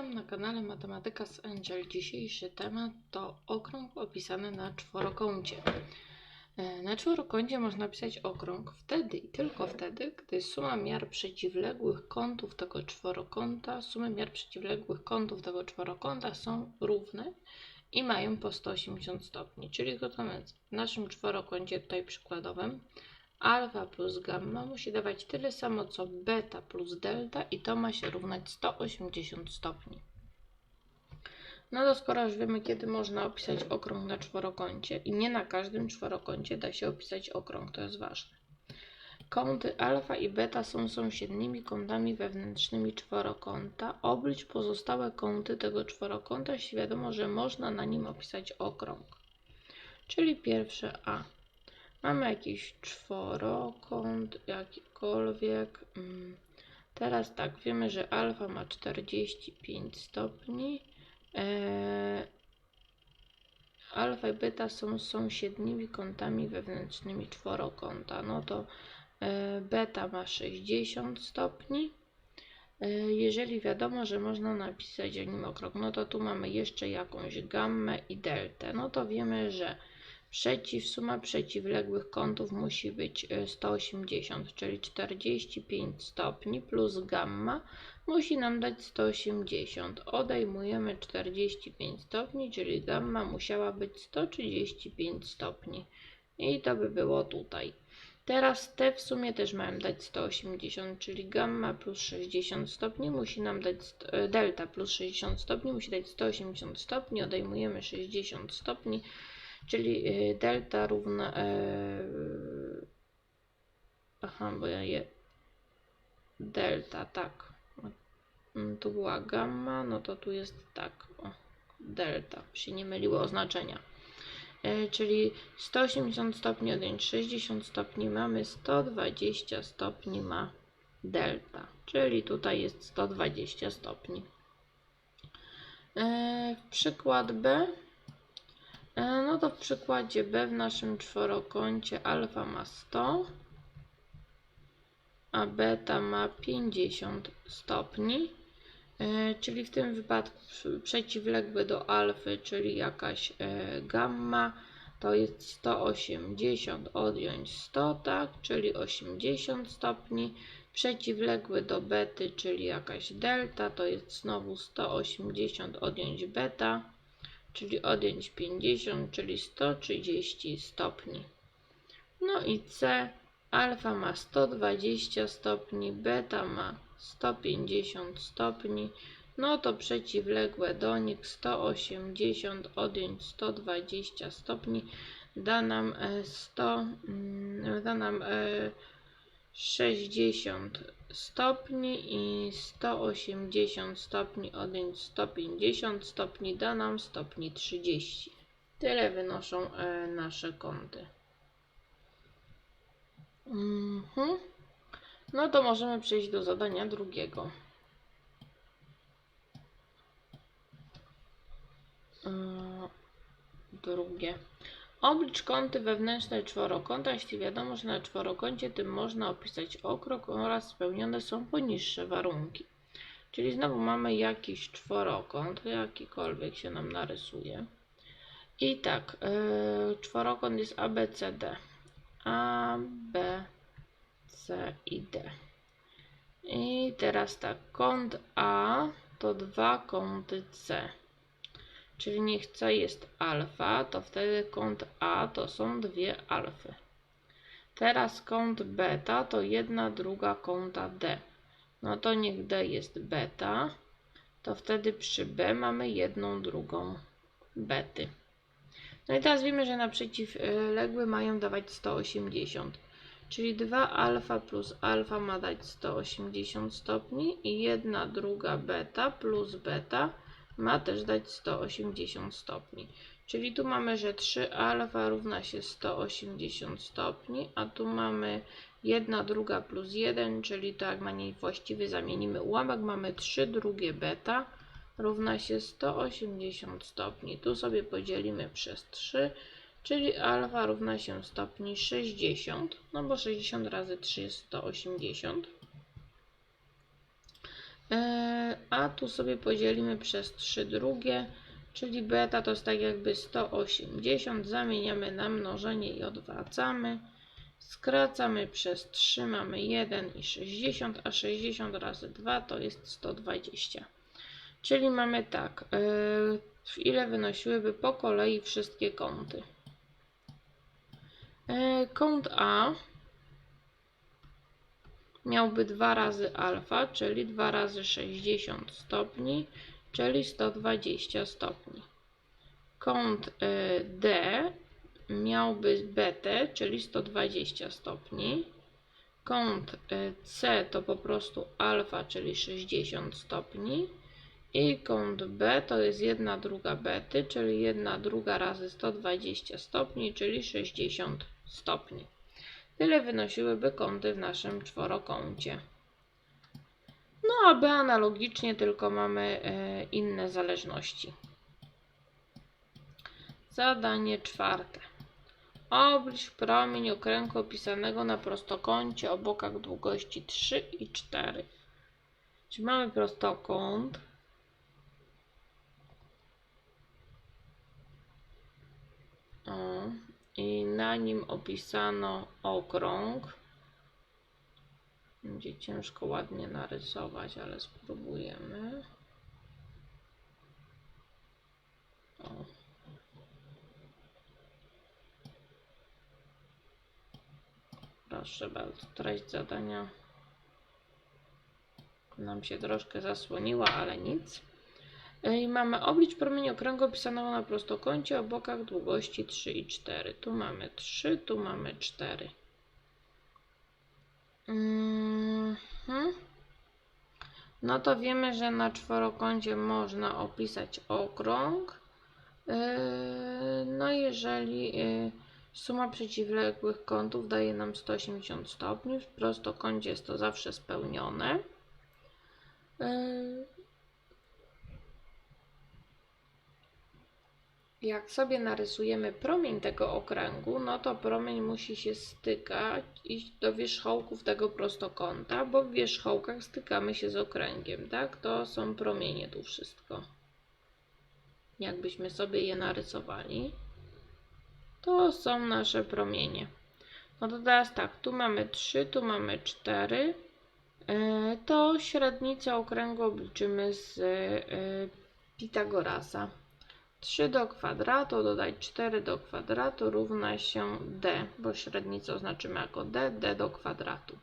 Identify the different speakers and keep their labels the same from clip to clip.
Speaker 1: Witam na kanale Matematyka z Angel. Dzisiejszy temat to okrąg opisany na czworokącie. E, Na czworokącie można pisać okrąg wtedy i tylko wtedy, gdy suma miar przeciwległych kątów tego czworokąta, sumy miar przeciwległych kątów tego czworokąta są równe i mają po 180 stopni. Czyli mówiąc, w naszym czworokącie tutaj przykładowym alfa plus gamma musi dawać tyle samo co beta plus delta i to ma się równać 180 stopni. No to skoro już wiemy, kiedy można opisać okrąg na czworokącie i nie na każdym czworokącie da się opisać okrąg, to jest ważne. Kąty alfa i beta są sąsiednimi kątami wewnętrznymi czworokąta. Oblicz pozostałe kąty tego czworokąta, wiadomo, że można na nim opisać okrąg. Czyli pierwsze A. Mamy jakiś czworokąt, jakikolwiek. Mm, Teraz tak, wiemy, że alfa ma 45 stopni. Eee, alfa i beta są sąsiednimi kątami wewnętrznymi czworokąta. No to e, beta ma 60 stopni. E, Jeżeli wiadomo, że można napisać o nim okrąg, no to tu mamy jeszcze jakąś gammę i deltę. No to wiemy, że Przeciw, suma przeciwległych kątów musi być e, 180, czyli 45 stopni plus gamma musi nam dać 180. Odejmujemy 45 stopni, czyli gamma musiała być 135 stopni. I to by było tutaj. Teraz te w sumie też mają dać 180, czyli gamma plus 60 stopni musi nam dać, e, delta plus 60 stopni musi dać 180 stopni, odejmujemy 60 stopni, czyli y, delta równa. e, Aha, bo ja je. Delta, tak. Mm, Tu była gamma, no to tu jest tak. O, delta, się nie myliły oznaczenia. E, Czyli 180 stopni odjąć 60 stopni mamy 120 stopni ma delta, czyli tutaj jest 120 stopni. E, Przykład B. E, No to w przykładzie B w naszym czworokącie alfa ma 100, a beta ma 50 stopni. E, Czyli w tym wypadku przeciwległy do alfy, czyli jakaś e, gamma, to jest 180 odjąć 100, tak, czyli 80 stopni. Przeciwległy do bety, czyli jakaś delta, to jest znowu 180 odjąć beta czyli odjąć 50, czyli 130 stopni. No i C, alfa ma 120 stopni, beta ma 150 stopni, no to przeciwległe do nich 180 odjąć 120 stopni da nam e, 100, mm, da nam e, 60 stopni i 180 stopni odjąć 150 stopni da nam stopni 30. Tyle wynoszą e, nasze kąty. Mhm. No to możemy przejść do zadania drugiego. E, drugie. Oblicz kąty wewnętrzne czworokąta, jeśli wiadomo, że na czworokącie tym można opisać okrąg oraz spełnione są poniższe warunki. Czyli znowu mamy jakiś czworokąt, jakikolwiek się nam narysuje. I tak, yy, czworokąt jest ABCD. A, B, C i D. I teraz tak, kąt A to dwa kąty C. Czyli niech C jest alfa, to wtedy kąt A to są dwie alfy. Teraz kąt beta to jedna druga kąta D. No to niech D jest beta, to wtedy przy B mamy jedną drugą bety. No i teraz wiemy, że na przeciwległy mają dawać 180. Czyli 2 alfa plus alfa ma dać 180 stopni i jedna druga beta plus beta ma też dać 180 stopni. Czyli tu mamy, że 3 alfa równa się 180 stopni, a tu mamy 1 druga plus 1, czyli to jak na niej właściwy zamienimy ułamek, mamy 3 drugie beta równa się 180 stopni. Tu sobie podzielimy przez 3, czyli alfa równa się stopni 60, no bo 60 razy 3 jest 180. E, a tu sobie podzielimy przez 3 drugie, czyli beta to jest tak jakby 180. Zamieniamy na mnożenie i odwracamy. Skracamy przez 3, mamy 1 i 60, a 60 razy 2 to jest 120. Czyli mamy tak, yy, ile wynosiłyby po kolei wszystkie kąty. Yy, kąt A miałby 2 razy alfa, czyli 2 razy 60 stopni, czyli 120 stopni. Kąt y, D miałby betę, czyli 120 stopni. Kąt y, C to po prostu alfa, czyli 60 stopni. I kąt B to jest 1 druga bety, czyli 1 druga razy 120 stopni, czyli 60 stopni. Tyle wynosiłyby kąty w naszym czworokącie. No a B analogicznie, tylko mamy e, inne zależności. Zadanie czwarte. Oblicz promień okręgu opisanego na prostokącie o bokach długości 3 i 4. Czyli mamy prostokąt. O, I na nim opisano okrąg. Będzie ciężko ładnie narysować, ale spróbujemy. O. Proszę bardzo, treść zadania nam się troszkę zasłoniła, ale nic. I mamy oblicz promień okręgu opisanego na prostokącie o bokach długości 3 i 4. Tu mamy 3, tu mamy 4. Mhm. No to wiemy, że na czworokącie można opisać okrąg. Yy, no jeżeli yy, suma przeciwległych kątów daje nam 180 stopni, w prostokącie jest to zawsze spełnione. Jak sobie narysujemy promień tego okręgu, no to promień musi się stykać, iść do wierzchołków tego prostokąta, bo w wierzchołkach stykamy się z okręgiem, tak? To są promienie tu wszystko. Jakbyśmy sobie je narysowali, to są nasze promienie. No to teraz tak, tu mamy 3, tu mamy 4. Yy, to średnicę okręgu obliczymy z yy, Pitagorasa. 3 do kwadratu dodać 4 do kwadratu równa się d, bo średnicę oznaczymy jako d, d do kwadratu.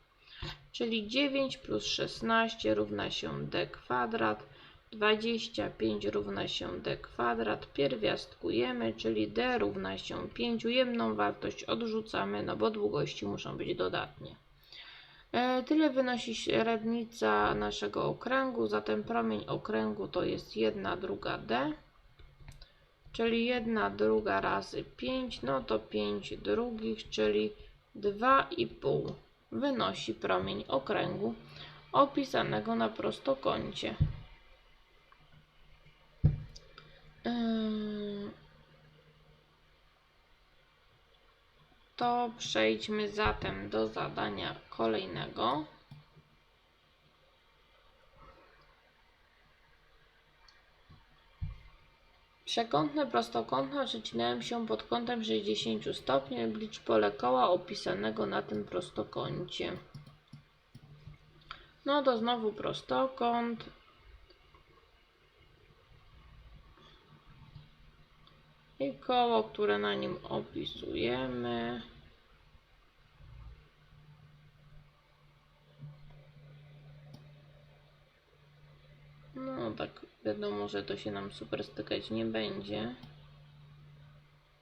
Speaker 1: Czyli 9 plus 16 równa się d kwadrat, 25 równa się d kwadrat, pierwiastkujemy, czyli d równa się 5, ujemną wartość odrzucamy, no bo długości muszą być dodatnie. E, tyle wynosi średnica naszego okręgu, zatem promień okręgu to jest 1 druga d czyli 1 druga razy 5, no to 5 drugich, czyli 2,5 wynosi promień okręgu opisanego na prostokącie. Yy, to przejdźmy zatem do zadania kolejnego. Przekątne prostokątne przecinają się pod kątem 60 stopni. Oblicz pole koła opisanego na tym prostokącie. No to znowu prostokąt. I koło, które na nim opisujemy. No tak wiadomo, że to się nam super stykać nie będzie.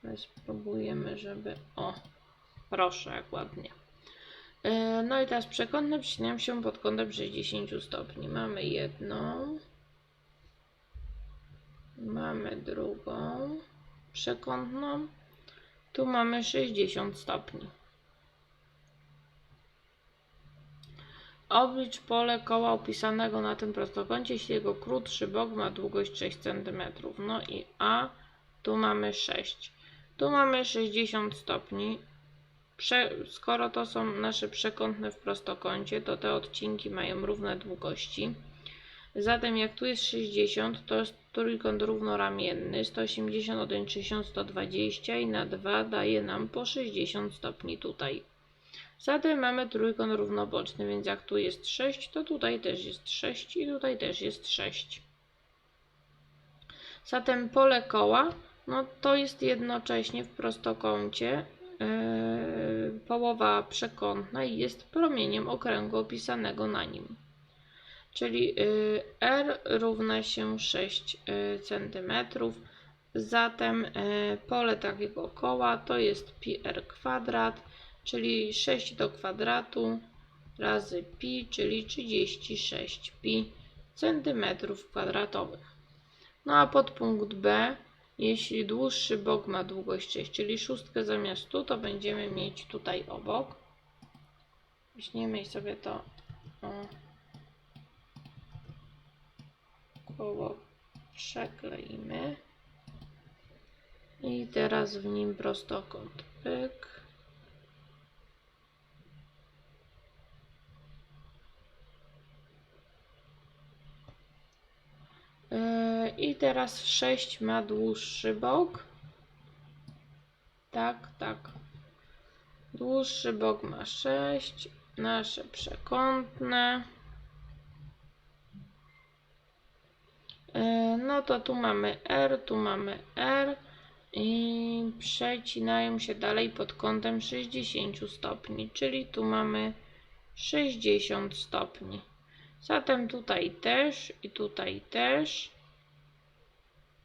Speaker 1: Ale spróbujemy, żeby... O, proszę, jak ładnie. E, no i teraz przekątne przycinają się pod kątem 60 stopni. Mamy jedną. Mamy drugą przekątną. Tu mamy 60 stopni. Oblicz pole koła opisanego na tym prostokącie, jeśli jego krótszy bok ma długość 6 cm. No i A, tu mamy 6. Tu mamy 60 stopni. Prze skoro to są nasze przekątne w prostokącie, to te odcinki mają równe długości. Zatem jak tu jest 60, to jest trójkąt równoramienny, 180, odjąć 60, 120 i na 2 daje nam po 60 stopni tutaj. Zatem mamy trójkąt równoboczny, więc jak tu jest 6, to tutaj też jest 6 i tutaj też jest 6. Zatem pole koła, no to jest jednocześnie w prostokącie yy, połowa przekątna i jest promieniem okręgu opisanego na nim. Czyli yy, R równa się 6 yy, cm. Zatem yy, pole takiego koła to jest pi r kwadrat, czyli 6 do kwadratu razy pi, czyli 36 pi centymetrów kwadratowych. No a podpunkt B, jeśli dłuższy bok ma długość 6, czyli szóstkę zamiast tu, to będziemy mieć tutaj obok. Weźmiemy sobie to koło przekleimy. I teraz w nim prostokąt pyk. I teraz 6 ma dłuższy bok. Tak, tak. Dłuższy bok ma 6. Nasze przekątne. Yy, No to tu mamy R, tu mamy R i przecinają się dalej pod kątem 60 stopni, czyli tu mamy 60 stopni. Zatem tutaj też i tutaj też.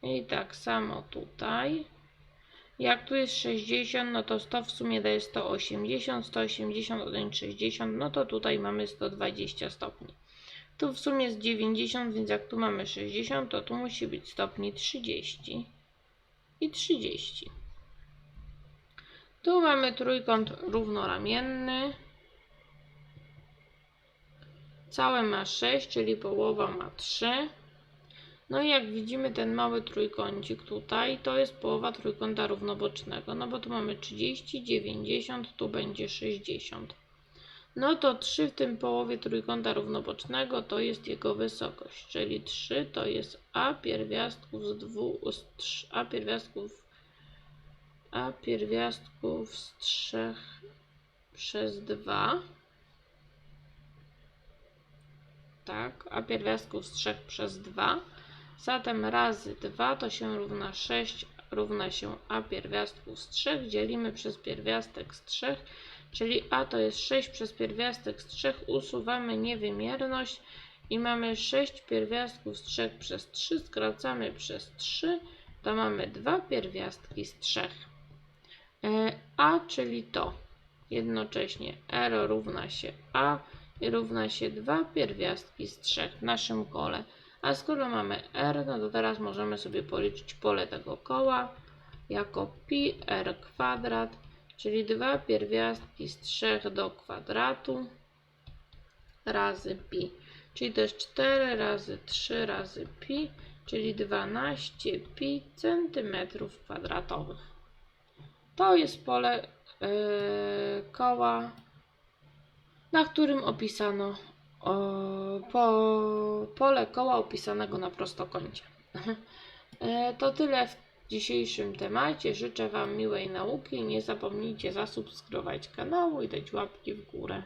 Speaker 1: I tak samo tutaj. Jak tu jest 60, no to 100 w sumie daje 180, 180 odjąć 60, no to tutaj mamy 120 stopni. Tu w sumie jest 90, więc jak tu mamy 60, to tu musi być stopni 30 i 30. Tu mamy trójkąt równoramienny. Całe ma 6, czyli połowa ma 3. No i jak widzimy ten mały trójkącik tutaj, to jest połowa trójkąta równobocznego. No bo tu mamy 30, 90, tu będzie 60. No to 3 w tym połowie trójkąta równobocznego to jest jego wysokość, czyli 3 to jest a pierwiastków z 2, z 3, a pierwiastków a pierwiastków z 3 przez 2. tak, a pierwiastków z 3 przez 2. Zatem razy 2 to się równa 6, równa się a pierwiastków z 3. Dzielimy przez pierwiastek z 3, czyli a to jest 6 przez pierwiastek z 3. Usuwamy niewymierność i mamy 6 pierwiastków z 3 przez 3. Skracamy przez 3, to mamy 2 pierwiastki z 3. E, A, czyli to. Jednocześnie R równa się A równa się 2 pierwiastki z 3 w naszym kole. A skoro mamy r, no to teraz możemy sobie policzyć pole tego koła jako pi r kwadrat, czyli 2 pierwiastki z 3 do kwadratu razy pi. Czyli to jest 4 razy 3 razy pi, czyli 12 pi centymetrów kwadratowych. To jest pole yy, koła na którym opisano po, pole koła opisanego na prostokącie. E, to tyle w dzisiejszym temacie. Życzę Wam miłej nauki. Nie zapomnijcie zasubskrybować kanału i dać łapki w górę.